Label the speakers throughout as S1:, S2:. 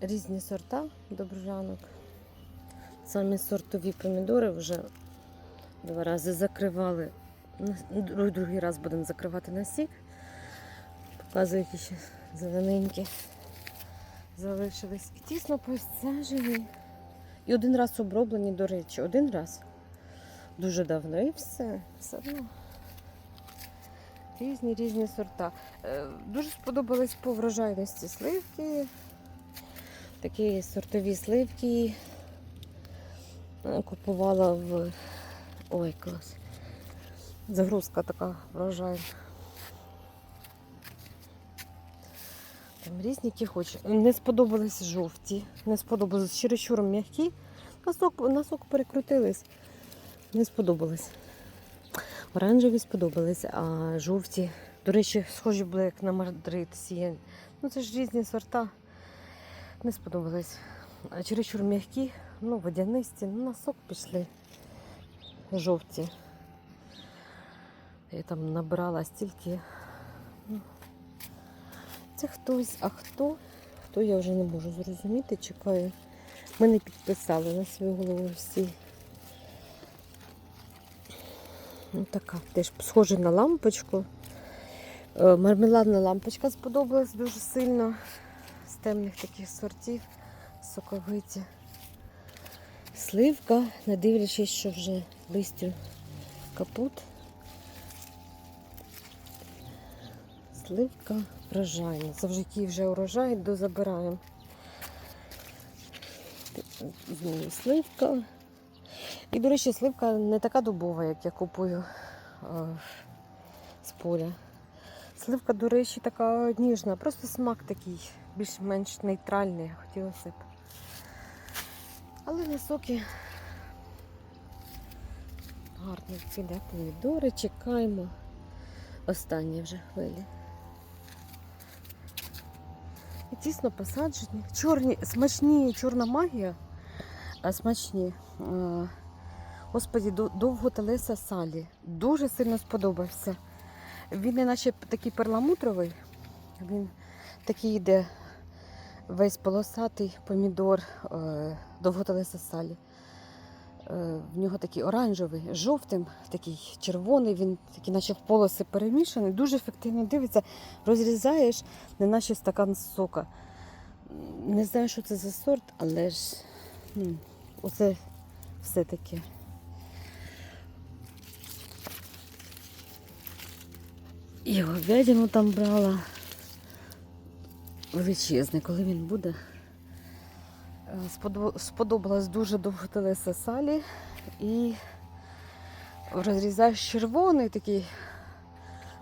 S1: різні сорта доброжанок. Самі сортові помідори вже два рази закривали. Другий, другий раз будемо закривати на сік. Показую, які ще зелененькі залишились. І тісно посаджені. І один раз оброблені, до речі, один раз. Дуже давно і все. Все одно. Різні різні сорта. Е, Дуже сподобались по врожайності сливки. Такі сортові сливки. Е, Купувала в. Ой, клас. Загрузка така врожайна. Там різні, які хочеш. Не сподобались жовті, не сподобались чересчур м'які. На сок, на сок перекрутились. Не сподобались. Оранжеві сподобались, а жовті, до речі, схожі були як на Мадрид Сієн. Ну це ж різні сорта. Не сподобались. А чересчур м'які, ну, водянисті, ну, на сок пішли жовті. Я там набирала стільки. Ну, Це хтось, а хто? Хто я вже не можу зрозуміти, чекаю. Ми не підписали на свою голову всі. Ну, така теж схожа на лампочку. Е, Мармеладна лампочка сподобалась дуже сильно. Темних таких сортів, соковиті. Сливка, не дивлячись, що вже листю капут. Сливка врожайна. Завжди вже урожай, дозабираємо. Знову сливка. І, до речі, сливка не така дубова, як я купую е, з поля. Сливка, до речі, така ніжна, просто смак такий, більш-менш нейтральний, хотілося б. Але на соки гарно ціля помідори, чекаємо. Останні вже хвилі. І тісно посаджені. Чорні, смачні, чорна магія, а смачні. Господі, довго телеса салі. Дуже сильно сподобався. Він не наче такий перламутровий, він такий йде весь полосатий помідор е, довготелеса салі. Е, в нього такий оранжевий, жовтим, такий червоний, він такий, наче в полоси перемішаний, дуже ефективно дивиться, розрізаєш, не наче стакан сока. Не знаю, що це за сорт, але ж ну, оце все таке. І говядину там брала. Величезний, коли він буде. Е, Сподобалась дуже довготелеса салі і розрізаєш червоний такий,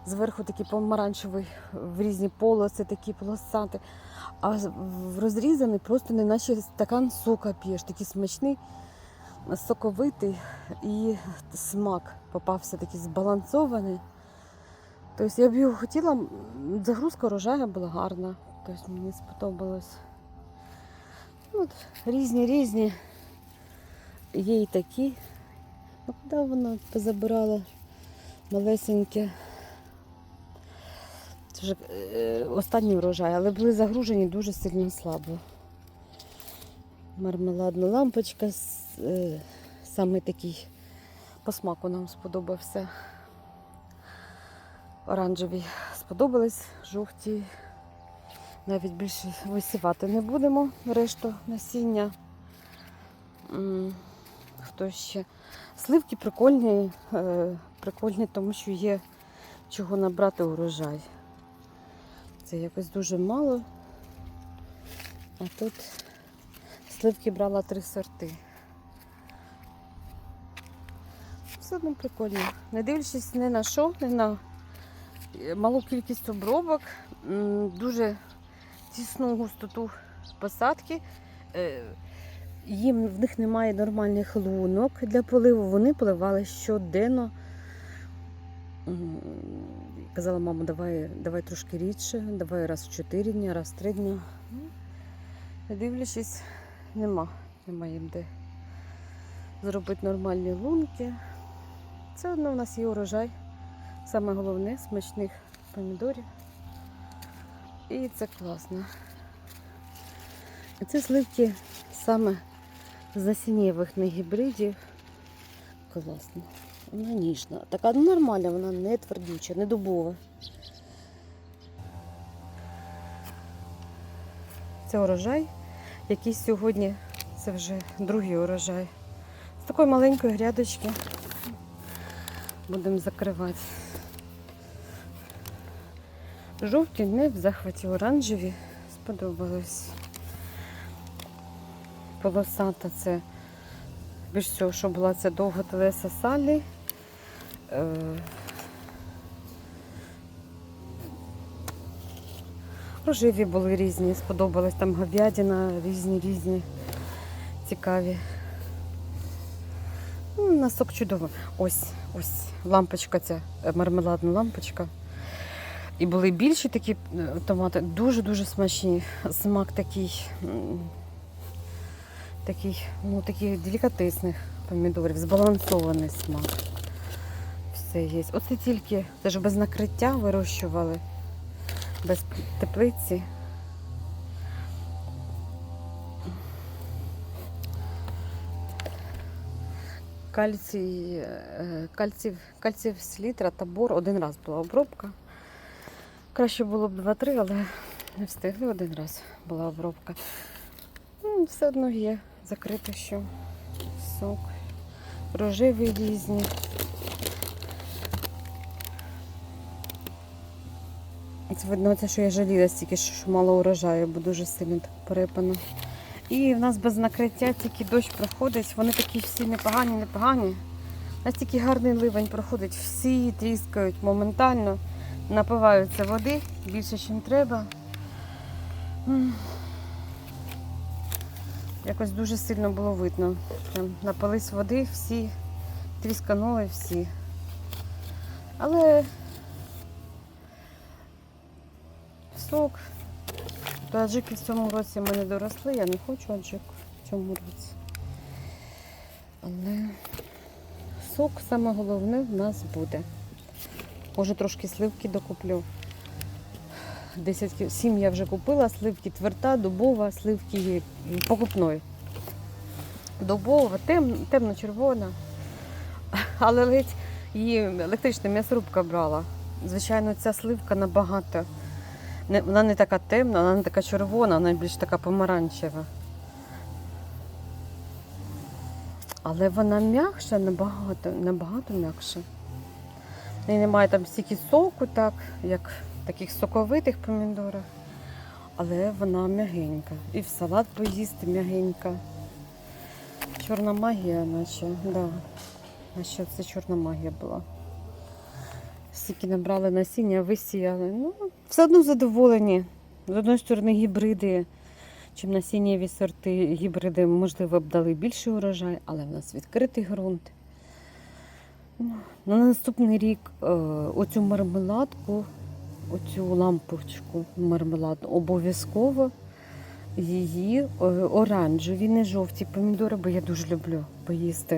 S1: зверху такий помаранчевий, в різні полоси, такі полосати. А розрізаний просто не наче стакан сока п'єш, такий смачний, соковитий і смак попався такий збалансований. Тобто я б його хотіла, загрузка урожаю була гарна. Тобто мені сподобалось. Ну, От, різні, різні. Є і такі. Ну, куди вона позабирала малесеньке. Це вже останній врожай, але були загружені дуже сильно слабо. Мармеладна лампочка, е, саме такий по смаку нам сподобався. Оранжеві сподобались, жовті. Навіть більше висівати не будемо решту насіння. Хто ще? Сливки прикольні, е, прикольні, тому що є чого набрати урожай. Це якось дуже мало. А тут сливки брала три сорти. Все одно прикольно. Не дивлячись ні на що, ні на малу кількість обробок, дуже тісну густоту посадки. Е, Їм в них немає нормальних лунок для поливу. Вони поливали щоденно. Казала, мама, давай, давай трошки рідше, давай раз в 4 дні, раз в 3 дні. Дивлячись, нема, нема їм де зробити нормальні лунки. Це одно в нас є урожай. Саме головне смачних помідорів. І це класно. Це сливки саме з насіннєвих не гібридів. Класно. Вона ніжна. Така нормальна, вона не твердюча, не дубова. Це урожай, який сьогодні це вже другий урожай. З такої маленької грядочки будемо закривати. Жовті не в захваті оранжеві. Сподобалось. Полосата це більш всього, що була це довга телеса салі. Е, Рожеві були різні, сподобалось там говядина, різні, різні, цікаві. Ну, Насок чудово. Ось, ось лампочка ця, мармеладна лампочка. І були більші такі е, томати, дуже-дуже смачні. Смак такий, такий, ну, таких делікатесних помідорів, збалансований смак. Все є. Оце тільки, це ж без накриття вирощували, без теплиці. Кальцій, е, кальців, кальців слітра та бор один раз була обробка. Краще було б 2-3, але не встигли один раз була обробка. Ну, Все одно є закрите що. Сок. Рожеві різні. Це видно, це, що я жаліла стільки, що мало урожаю, бо дуже сильно так перепано. І в нас без накриття тільки дощ проходить. Вони такі всі непогані, непогані. У нас тільки гарний ливень проходить, всі тріскають моментально, напиваються води більше, ніж треба. Якось дуже сильно було видно. Прям напились води, всі трісканули всі. Але сок. То аджики в цьому році ми не доросли, я не хочу аджик в цьому році. Але сок саме головне в нас буде. Може трошки сливки докуплю. 10 кі- 7 я вже купила, сливки тверта, дубова, сливки покупної. Дубова, тем, темно-червона. Але ледь її електрична м'ясорубка брала. Звичайно, ця сливка набагато. Вона не така темна, вона не така червона, вона більш така помаранчева. Але вона м'якша набагато, набагато м'якша. Неї немає там стільки соку, так, як в таких соковитих помідорах. Але вона м'ягенька. І в салат поїсти м'ягенька. Чорна магія, наче, да. Наче це чорна магія була. Стільки набрали насіння, висіяли. Ну, все одно задоволені. З одної сторони, гібриди, чим насіннєві сорти гібриди, можливо, б дали більший урожай, але в нас відкритий ґрунт. На наступний рік е, оцю мармеладку, оцю лампочку мармеладну, обов'язково її е, оранжеві, не жовті помідори, бо я дуже люблю поїсти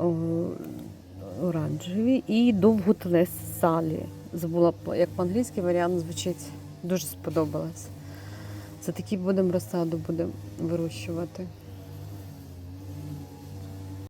S1: е, оранжеві і довготлес салі. Забула, як по-англійськи варіант звучить, дуже сподобалось. Це такі будемо розсаду будемо вирощувати.